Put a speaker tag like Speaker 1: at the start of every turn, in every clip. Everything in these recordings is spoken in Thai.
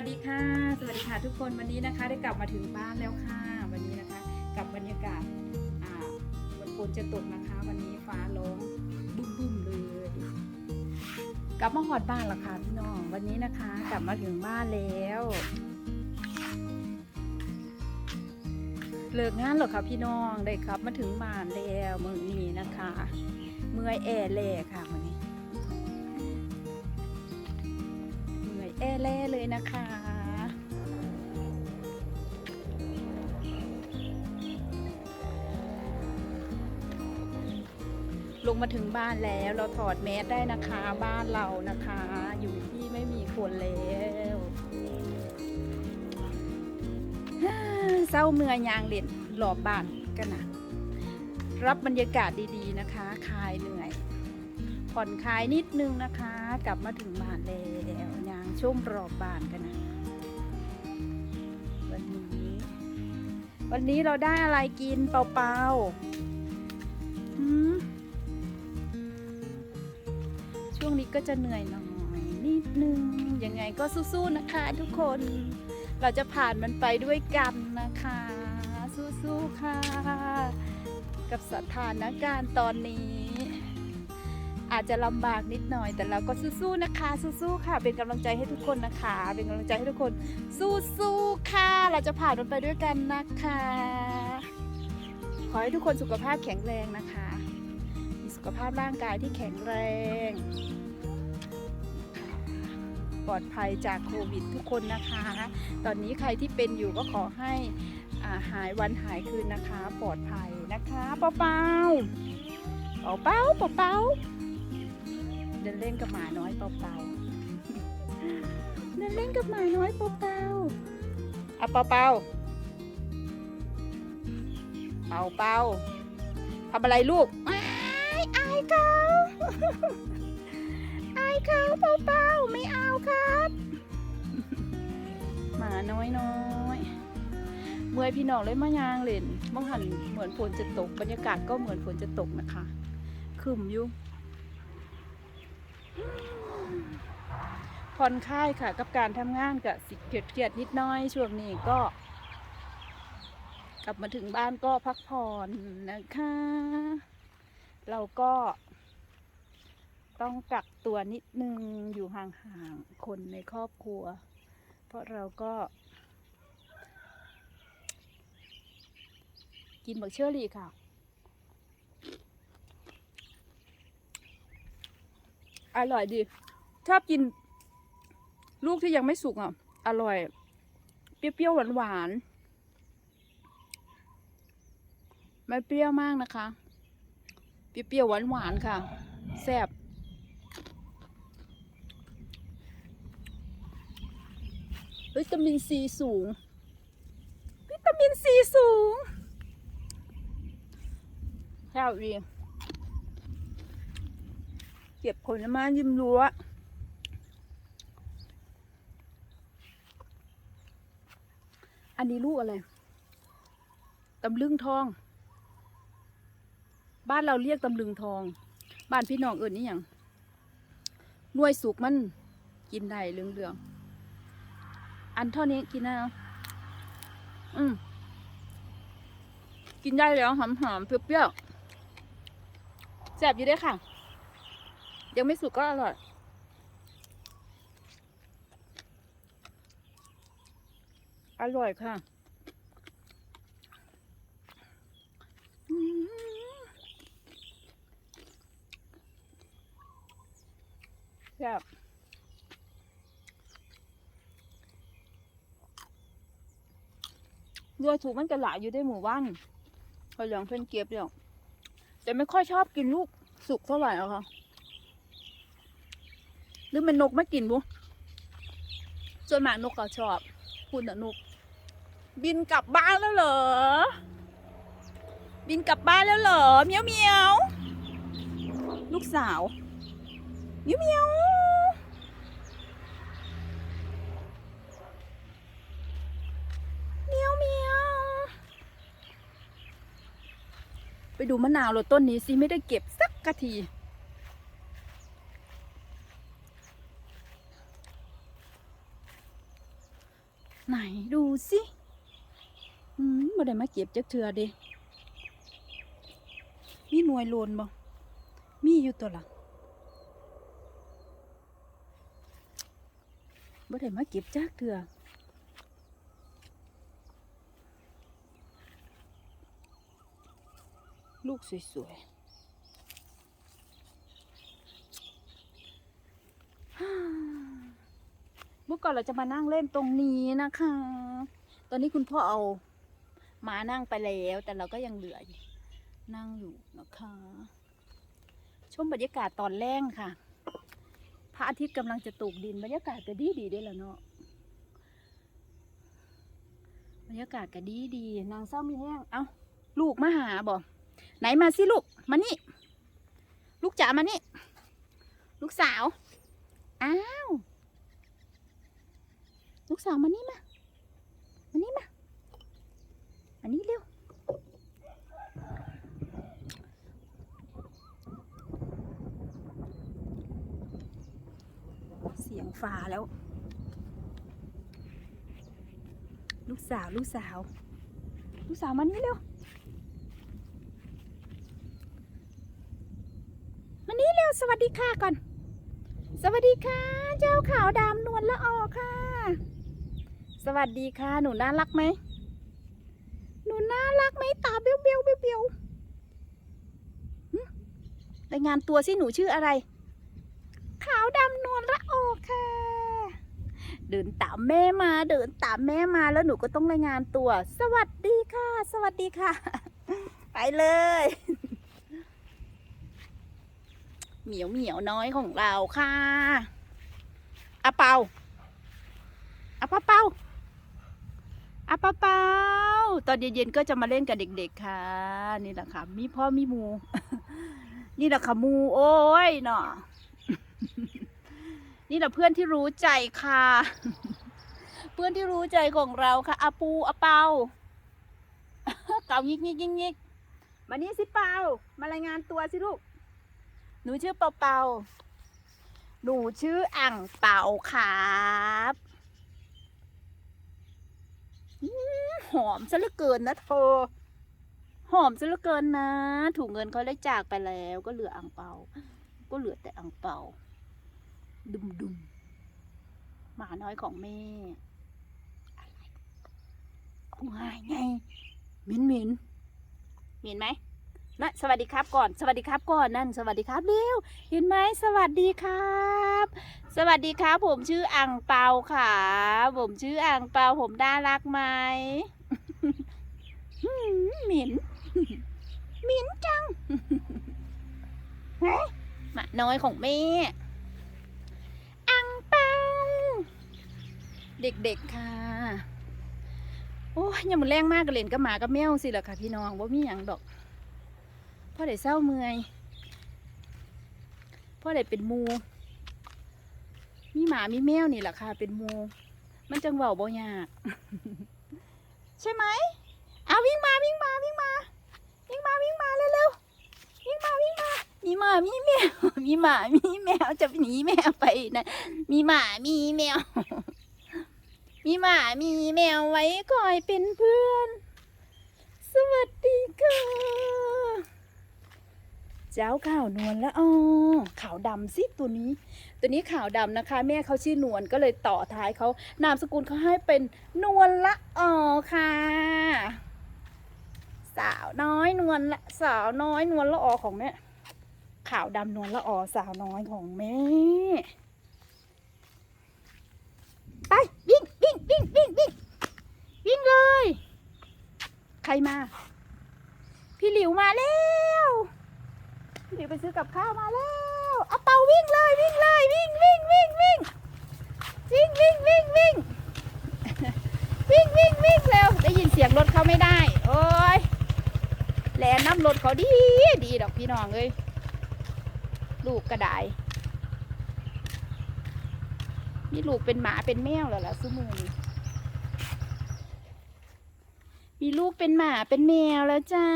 Speaker 1: วัสดีค่ะ สวัสดีค่ะทุกคนวันนี้นะคะ ได้กลับมาถึงบ้านแล้วค่ะ วันนี้นะคะ กับบรรยากาศอ่าวันฝนจะตกนะคะ วันนี้ฟ้าร้องบึ้มบึ้มเลยกลับมาหอดบ้านแล้วค่ะพี่น้องวันนี้นะคะ กลับมาถึงบ้านแล้วเลิกงานหรอคะพี่น้องได้ครับมาถึงบ้านแล้วมือนี้นะคะ เมื่อยแอร์แล่ค่ะวันนี้ เอยแอแล่เลยนะคะ ลงมาถึงบ้านแล้วเราถอดแมสได้นะคะบ้านเรานะคะ อยู่ที่ไม่มีคนแล้วเศร้าเมือยยางเด่นหลอบบ้านกันนะรับบรรยากาศดีๆนะคะ คลายเหนื่อย ผ่อนคลายนิดนึงนะคะ กลับมาถึงบ้านแล้ว ชุ่มรอบบ้านกันนะวันนี้ วันนี้เราได้อะไรกินเปล่าๆช่วงนี้ก็จะเหนื่อยหน่อยนิดนึง ยังไงก็สู้ๆนะคะทุกคน เราจะผ่านมันไปด้วยกันนะคะ สู้ๆค่ะ กับสถานการณ์ตอนนี้ อาจจะลำบากนิดหน่อย แต่เราก็สู้ๆนะคะ สู้ๆค่ะ เป็นกำลังใจให้ทุกคนนะคะ เป็นกำลังใจให้ทุกคน สู้ๆค่ะ เราจะผ่านมันไปด้วยกันนะคะ ขอให้ทุกคนสุขภาพแข็งแรงนะคะ มีสุขภาพร่างกายที่แข็งแรง ปลอดภัยจากโควิดทุกคนนะคะ ตอนนี้ใครที่เป็นอยู่ก็ขอให้อ่าหายวันหายคืนนะคะ ปลอดภัยนะคะเปาเปาเปาเปาเปาเปา ดินเล่นกับหมาน้อยเปาๆเดินเล่นกับหมาน้อยเปาๆอะเปาเปาเปาเปาทำอะไรลูกอายอายเขาอายเขาเปาเปาไม่เอาครับ หมาน้อยน้อยเมื่อยพี่น้องเลยมายางเล่นมองหันเหมือนฝนจะตก บรรยากาศก็เหมือนฝนจะตกนะคะครึมอยู่ ผ่อนคลายค่ะ กับการทำงานกับสิเกียดเกียดนิดน้อย ช่วงนี้ก็ กลับมาถึงบ้านก็พักผ่อนนะคะ เราก็ ต้องกักตัวนิดนึงอยู่ห่างๆคนในครอบครัว เพราะเราก็ กินบักเชอรี่ค่ะ อร่อยดี ชอบกิน ลูกที่ยังไม่สุกอะ อร่อย เปรี้ยวๆหวานๆไม่เปรี้ยวมากนะคะ เปรี้ยวๆหวานๆค่ะ แซ่บวิตามินซีสูง วิตามินซีสูงแซ่บดี เก็บผลไม้ริมรั้วอันนี้ลูกอะไรตำลึงทอง บ้านเราเรียกตำลึงทอง บ้านพี่น้องเอื่นนี่อย่างน่วยสุกมันกินได้เหลืองๆอันเท่านี้กินได้เนาะอืมกินได้แล้วหอมๆเปรี้ยวๆแซ่บอยู่ด้วยค่ะ ยังไม่สุกก็อร่อย อร่อยค่ะแซ่บเรือถูกมันจะหลายอยู่ได้หมู่บ้านพอเหลืองเพิ่นเก็บเดียวแต่ไม่ค่อยชอบกินลูกสุกเท่าไหร่หรอกค่ะ หรือมันนกม่กินบุส่วนมากนกก็ชอบคุณอะนก บินกลับบ้านแล้วเหรอ บินกลับบ้านแล้วเหรอเมียวเมียวลูกสาวเมียวเมียวเมียวเมียวไปดูมะนาวราต้นนี้สิไม่ได้เก็บสักกะที ม ไหน ดูสิอืมบ่ได้มาเก็บจักเทือเด้มีหน่วยโลนบ่มีอยู่ตัวละบ่ได้มาเก็บจักเทือลูกสวยๆ เมื่อ ก่อนเราจะมานั่งเล่นตรงนี้นะคะ ตอนนี้คุณพ่อเอามานั่งไปแล้ว แต่เราก็ยังเหลืออยู่นั่งอยู่นะคะ ชมบรรยากาศตอนแรกค่ะ พระอาทิตย์กำลังจะตกดินบรรยากาศก็ดีดีได้แล้วเนาะบรรยากาศก็ดีดีนางเศร้ามีแห้ง เอ้าลูกมาหาบ่ไหนมาสิลูก มานี่ ลูกจ๋ามานี่ ลูกสาว อ้าว ลูกสาวมานี่มา มานี่มา มานี่เร็ว เสียงฟ้าแล้ว ลูกสาว ลูกสาว ลูกสาวมานี่เร็ว มานี่เร็ว สวัสดีค่ะก่อน สวัสดีค่ะ เจ้าขาวดำนวลละออค่ะ สวัสดีค่ะ หนูน่ารักไหม หนูน่ารักไหมตาเบี้ยวเบี้ยวเบี้ยวเบี้ยวรายงานตัวสิหนูชื่ออะไร ขาวดำนวลละออค่ะ เดินตามแม่มา เดินตามแม่มาแล้วหนูก็ต้องรายงานตัว สวัสดีค่ะ สวัสดีค่ะ ไปเลย เหมียวเหมียวน้อยของเราค่ะอาเปาอาเปาเปา อาเปาเปาตอนเย็นๆก็จะมาเล่นกับเด็ก ๆ ค่ะ นี่แหละค่ะ มีพ่อมีมู นี่แหละค่ะมู โอ้ยเนาะนี่แหละเพื่อนที่รู้ใจค่ะ เพื่อนที่รู้ใจของเราค่ะอาปูอาเปาเกายิกยิกยิกยิกมานี่สิเปามารายงานตัวสิลูก หนูชื่อเปาเปาหนูชื่ออ่างเปาครับ หอมซะเหลือเกินนะเธอ หอมซะเหลือเกินนะ ถูกเงินเขาได้จากไปแล้ว ก็เหลืออ่างเปา ก็เหลือแต่อ่างเปา ดุมดุมหมาน้อยของแม่ อะไรวายไงเหม็นเหม็นเหม็นไหมนะสวัสดีครับก่อน สวัสดีครับก่อนนั่น สวัสดีครับเร็วเห็นไหมสวัสดีครับ สวัสดีครับผมชื่ออ่างเปาค่ะ ผมชื่ออ่างเปาผมน่ารักไหมหมเหม็นเหม็นจังเฮ้ยหมาน้อยของแม่อ่างเปาเด็กๆค่ะ โอ้ยยังมันแรงมากกระเล่นกับหมากับแมวสิล่ะค่ะ พี่น้องว่ามีอย่างดอกพ่อได้เศร้าเมื่อยพ่อได้เป็นมู มีหมามีแมวนี่แหละค่ะ เป็นมูมันจังเบาบ่ยาก ใช่ไหมเอาวิ่งมาวิ่งมาวิ่งมา วิ่งมาวิ่งมาเร็วๆวิ่งมาวิ่งมามีหมามีแมวมีหมามีแมวจะหนีแมวไปนะมีหมามีแมว มีหมามีแมวไว้คอยเป็นเพื่อน สวัสดีค่ะ เจ้าขาวนวลละอ๋อขาวดำสิตัวนี้ ตัวนี้ขาวดำนะคะ แม่เขาชื่อนวลก็เลยต่อท้ายเขานามสกุลเขาให้เป็นนวลละอ๋อค่ะ สาวน้อยนวลละสาวน้อยนวลละออของแม่ขาวดำนวลละออสาวน้อยของแม่ไปวิ่งวิ่งวิ่งวิ่งวิ่งวิ่งเลย ใครมา พี่หลิวมาแล้ว ไปซื้อกับข้าวมาแล้วเอาเตาวิ่งเลยวิ่งเลยวิ่งวิ่งวิ่งวิ่งวิ่งวิ่งวิ่งวิ่งวิ่งวิ่งวิ่งเร็วได้ยินเสียงรถเขาไม่ได้ โอ้ยแหลน้ำรถเขาดีดีดอกพี่น้องเอ้ยลูกกระไดมีลูกเป็นหมาเป็นแมวแล้วล่ะซุมือนี้มีลูกเป็นหมาเป็นแมวแล้วจ้า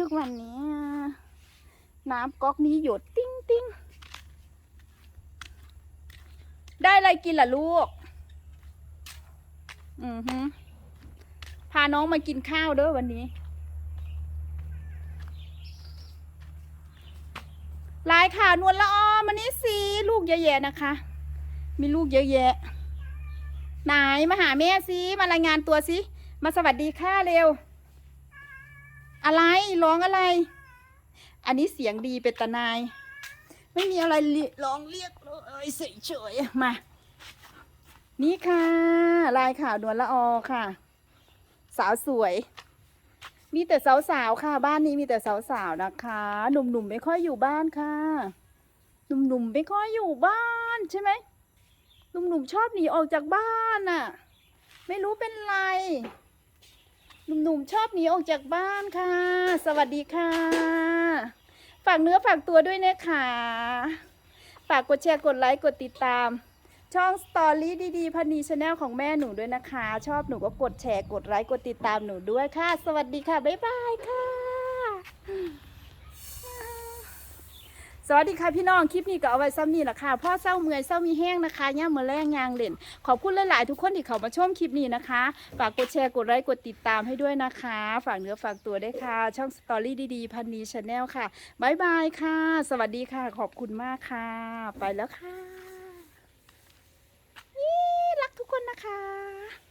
Speaker 1: ทุกวันนี้ น้ำก๊อกนี้หยดติ้งติ้งได้อะไรกินล่ะลูก อือฮึพาน้องมากินข้าวเด้อวันนี้ลายค่ะนวลละออมานี่สิลูกเยอะแยะนะคะ มีลูกเยอะแยะ ไหนมาหาแม่สิมารายงานตัวสิมาสวัสดีค่ะเร็ว อะไรร้องอะไร อันนี้เสียงดีเป็นตนาย ไม่มีอะไรร้องเรียกเลยเฉยๆมา นี่ค่ะ ลายข่าว นวลละออค่ะ สาวสวย มีแต่สาวๆค่ะ บ้านนี้มีแต่สาวๆนะคะ หนุ่มๆไม่ค่อยอยู่บ้านค่ะ หนุ่มๆไม่ค่อยอยู่บ้านใช่ไหมหนุ่มๆชอบหนีออกจากบ้านน่ะ ไม่รู้เป็นไร หนุ่มๆชอบหนีออกจากบ้านค่ะ สวัสดีค่ะ ฝากเนื้อฝากตัวด้วยนะคะฝากกดแชร์กดไลค์กดติดตาม ช่องสตอรี่ดีๆพันนีชาแนลของแม่หนูด้วยนะคะ ชอบหนูก็กดแชร์กดไลค์กดติดตามหนูด้วยค่ะ สวัสดีค่ะ บ๊ายบายค่ะ สวัสดีค่ะพี่น้องคลิปนี้ก็เอาไว้ซ้ำนี่แหละค่ะพ่อเศร้าเมื่อยเศร้ามีแห้งนะคะย่ามมือแรงยางเล่น ขอบคุณหลายๆทุกคนที่เขามาชมคลิปนี้นะคะฝากกดแชร์กดไลค์กดติดตามให้ด้วยนะคะ ฝากเนื้อฝากตัวได้ค่ะ ช่องสตอรี่ดีๆพันนีชาแนลค่ะบ๊ายบายค่ะ สวัสดีค่ะ ขอบคุณมากค่ะ ไปแล้วค่ะนี่รักทุกคนนะคะ